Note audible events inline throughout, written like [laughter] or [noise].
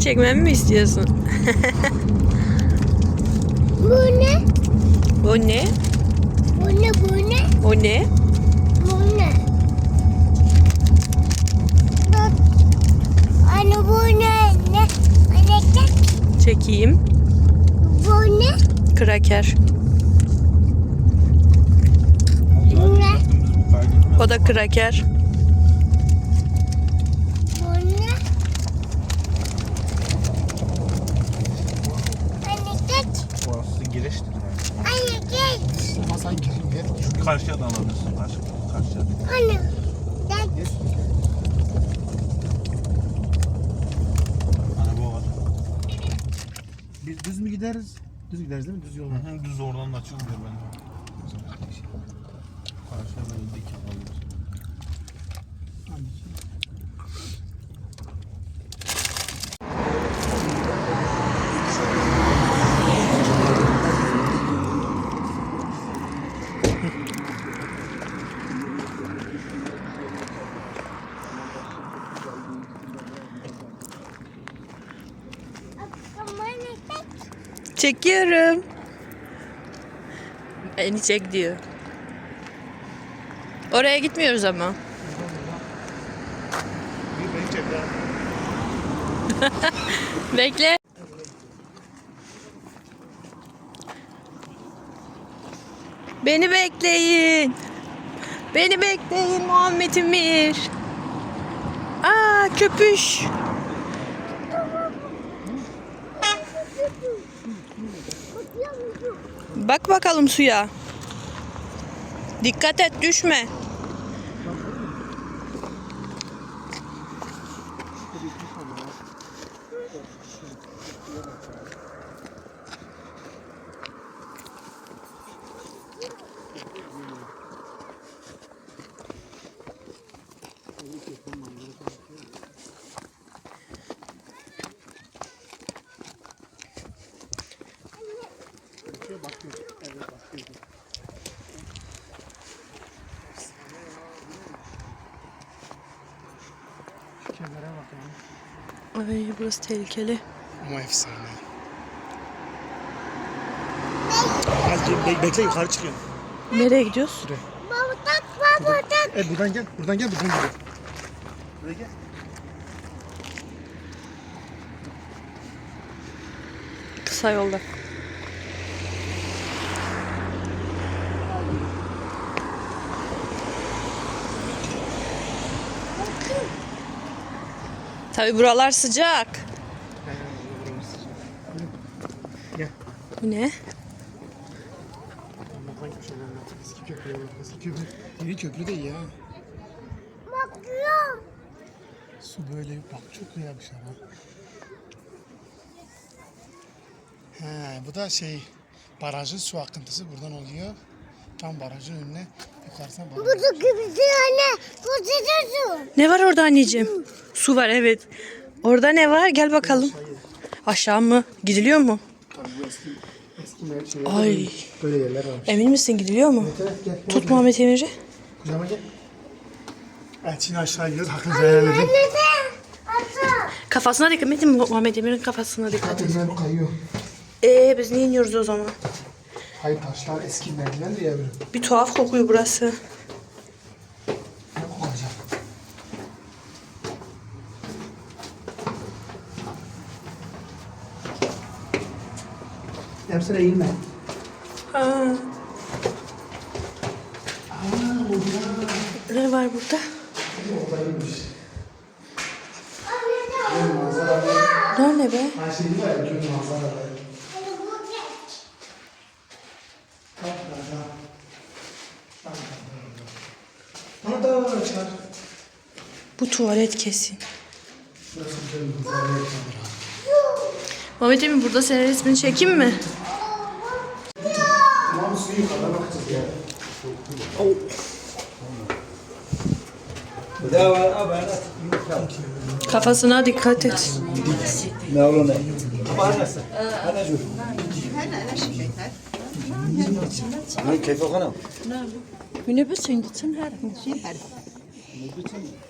Fotoğrafını çekmemi mi istiyorsun? Bu ne? O ne? Bu ne? Bu ne? O ne? Bu ne? Anne bu ne? Ne? Gel. Çekeyim. Bu ne? Kraker. Ne? O da kraker. Bu ne? Anne geç. Orası giriştir yani. Anne geç. Ama sen gir, gir. Şu karşıya da alabilirsin. Karşı, karşıya. Anne. Geç. Araba var. Biz düz mü gideriz? Düz gideriz değil mi? Düz yol. Hı hı, düz oradan da açılmıyor bence. Karşıya böyle dik alabilirsin. Anne Çekiyorum. Beni çek diyor. Oraya gitmiyoruz ama. [laughs] Bekle. Beni bekleyin. Beni bekleyin Muhammed Emir. Aa köpüş. Bak bakalım suya. Dikkat et düşme. Kenara bak ya. Ay burası tehlikeli. Ama efsane. Hadi be- bekle yukarı çıkıyorum. Nereye gidiyoruz? Baba tak baba tak. E buradan gel. Buradan gel. Buradan gel. Buraya gel. Kısa yolda. Tabi buralar sıcak. Bu ne? Yeni köprü değil ya. Bakıyorum. Su böyle bak çok güzelmiş ama. He, bu da şey barajın su akıntısı buradan oluyor. Tam barajın önüne yukarısına baraj. Burada anne. Sıcak Ne var orada anneciğim? Su var evet. Orada ne var? Gel bakalım. Aşağı mı? Gidiliyor mu? Tabii bu eski eski mer- şey. Ay. Böyle yerler var. Emin misin gidiliyor mu? Evet, gel. Tut Muhammed Emir'i. Kucağıma gel. Evet şimdi aşağı gidiyoruz. Hakkınızı helal edin. Kafasına dikkat edin Muhammed Emir'in kafasına dikkat edin. Kayıyor. Ee biz niye iniyoruz o zaman? Hayır taşlar eski merdivendir ya böyle. Bir tuhaf kokuyor burası. Ne kokacak? Hepsine eğilme. Ha. Ne var burada? Oradaymış. Ne ne be? Her şey var ya, göl manzaraları. Bak, bak, bak. Bak, bak, bak. Bana da çağır. Bu tuvalet kesin. Mehmet Emin burada senin resmini çekeyim mi? Kafasına dikkat et. Ne olur ne? Ne keyfi kanal? Ne bu? Ne bu sen gitsin her. Ne bu sen?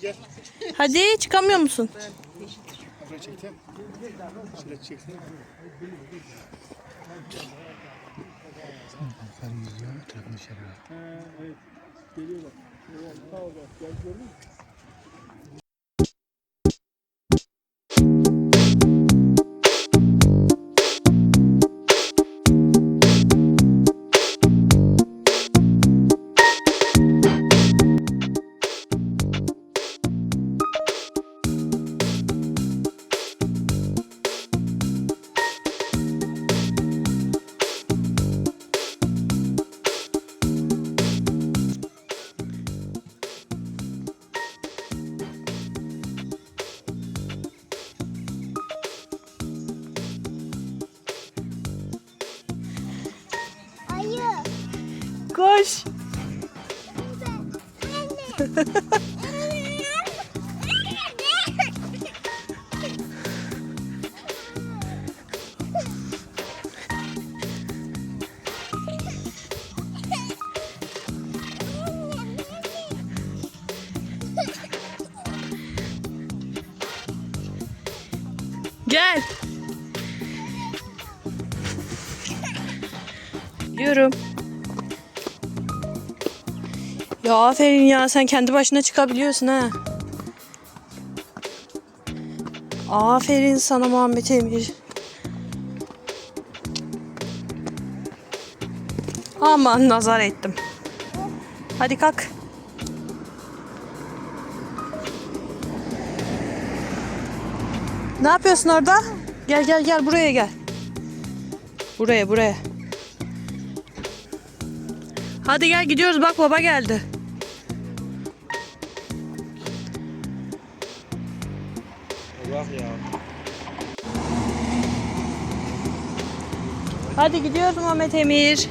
Gel. Hadi çıkamıyor musun? Buraya çekti. Şöyle çekti. Yukarı yüzüyor. Telefonu şey yapıyor. Ayı. Gel. Gidiyorum. Ya aferin ya sen kendi başına çıkabiliyorsun ha. Aferin sana Muhammed Emir. Aman nazar ettim. Hadi kalk. Ne yapıyorsun orada? Gel gel gel buraya gel. Buraya buraya. Hadi gel gidiyoruz bak baba geldi. Bak ya. Hadi gidiyoruz Muhammed Emir.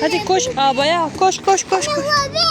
Hadi koş abaya koş koş koş koş. Abi.